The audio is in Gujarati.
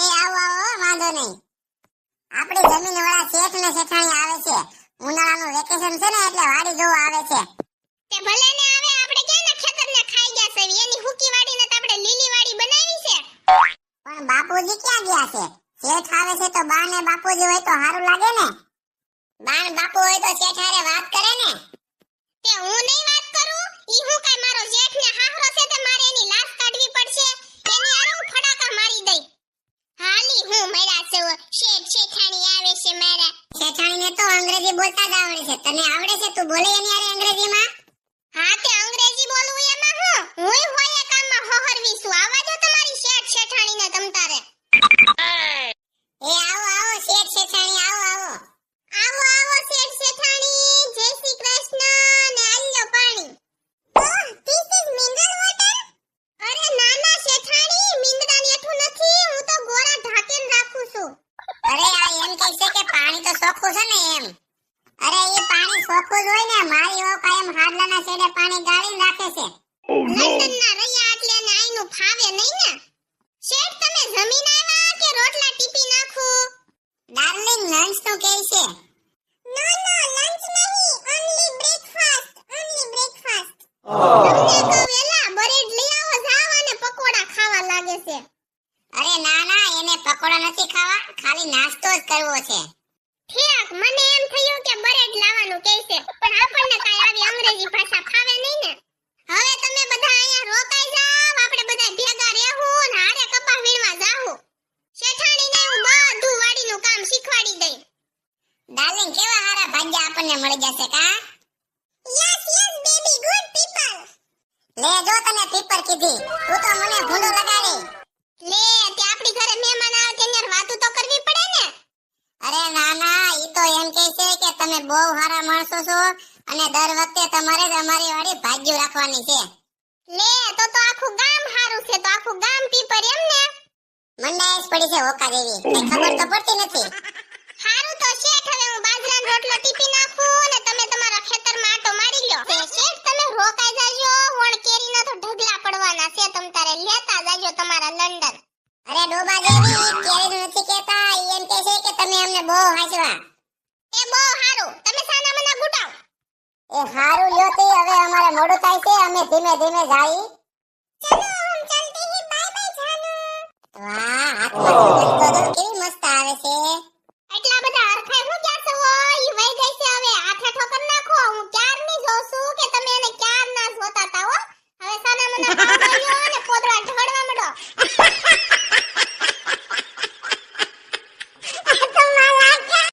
એ આવો આવો વાંધો નહીં. આપણી જમીન વાળા શેઠ ને શેઠાણી આવે છે. ઉનાળાનું વેકેશન છે ને એટલે વાડી જોવા આવે છે. તે ભલે ને આવે આપણે ક્યાં ખેતરને ખાઈ ગયા છે? એની હુકી વાડીને તો આપણે લીલી વાડી બનાવી છે. પણ બાપુજી ક્યાં ગયા છે? શેઠ આવે છે તો બા ને બાપુજી હોય તો સારું લાગે ને? બા ને બાપુ હોય તો શેઠ હારે વાત કરે ને તે હું નહીં વાત કરું ઈ હું કાઈ મારો જેઠ ને હાહરો છે તે મારે એની લાશ કાઢવી પડશે એની આરે હું ફડાકા મારી દઈ હાલી હું મળ્યા છે શેઠ શેઠાણી આવે છે મારા શેઠાણીને તો અંગ્રેજી બોલતા જ આવડે છે. તને આવડે છે તું બોલે એની હારે અંગ્રેજીમાં? હા તે અંગ્રેજી બોલવું એમાં હું. હુંય હોય કામમાં હોહરવી છું આવા જો તમારી શેઠ શેઠાણીને તમ તારે. એ આવો આવો શેઠ શેઠાણી આવો આવો. આવો આવો શેઠ શેઠાણી. જય શ્રી કૃષ્ણ ને આલ્યો પાણી. Oh this is mineral water અરે ના ના શેઠાણી મિનરલ એઠું નથી. હું તો ગોરા ઢાંકીને રાખું છું. અરે આ એમ કહે છે કે પાણી તો ચોખ્ખું છે ને એમ. અરે એ પાણી ચોખ્ખું જ હોય ને મારી ઓ કાયમ હાડલાના છેડે પાણી ગાળીને રાખે છે. લંડનના રહ્યા એટલે એને આઈનું ફાવે નહીં ને. શેઠ તમે જમીન આવ્યા કે રોટલા ટીપી નાખું? ડાર્લિંગ લંચ તો કે છે. નો નો લંચ નહીં ઓન્લી બ્રેકફાસ્ટ ઓન્લી બ્રેકફાસ્ટ તમને કહું એલા બ્રેડ લઈ આવો જાવ અને પકોડા ખાવા લાગે છે. અરે ના ના એને પકોડા નથી ખાવા ખાલી નાસ્તો જ કરવો છે. ઠીક, મને એમ થયું કે બરેટ લાવવાનું કહે છે પણ આપણને કાંઈ આવી અંગ્રેજી ભાષા ફાવે નહીં ને. હવે તમે બધા અહીંયા રોકાઈ જાવ આપણે બધા ભેગા રહેવું ને હારે કપા વીણવા જાવું. શેઠાણીને હું બધું વાડીનું કામ શીખવાડી દઈ. ડાર્લિંગ, કેવા હારા ભાગ્ય આપણને મળી જશે કા? Yes yes baby good people લે, જો તને બહુ સારા માણસો છો અને દર વખતે તમારે જ અમારી વાડી ભાગ્ય રાખવાની છે. લે તો તો આખું ગામ હારું છે તો આખું ગામ પીપર એમ ને? મંડાઈશ પડી છે ઓકા દેવી કઈ ખબર તો પડતી નથી. હારું તો શેઠ હવે હું બાજરાનો રોટલો ટીપી નાખું અને તમે તમારા ખેતરમાં આટો મારી લ્યો. તે શેઠ તમે રોકાઈ જાજો વણ કેરીના તો ઢગલા પડવાના છે તમ તારે લેતા જાજો તમારા લંડન. અરે ડોબા દેવી કેરી નથી કેતા એમ કે છે કે તમે અમને બહુ હાચવા. એ બહુ સારું તમે સાના મને ગુટાવ એ સારું લ્યો તે હવે અમારે મોડું થાય છે. અમે ધીમે ધીમે જાઈ. ચલો હમ ચલતે હી. બાય બાય, જાનુ. વાહ હાથમાં